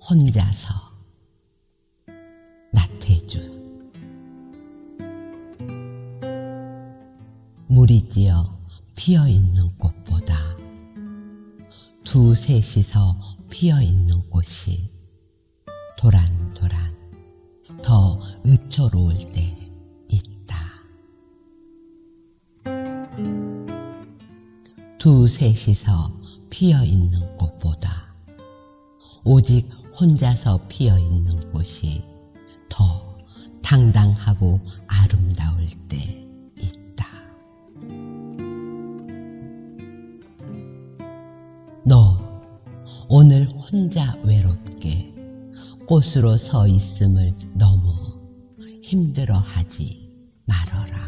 혼자서 나태주 물이 찌어 피어 있는 꽃보다 두 셋이서 피어 있는 꽃이 도란도란 더 의초로울 때 있다. 두 셋이서 피어 있는 꽃보다 오직 혼자서 피어 있는 꽃이 더 당당하고 아름다울 때 있다. 너 오늘 혼자 외롭게 꽃으로 서 있음을 너무 힘들어 하지 말어라.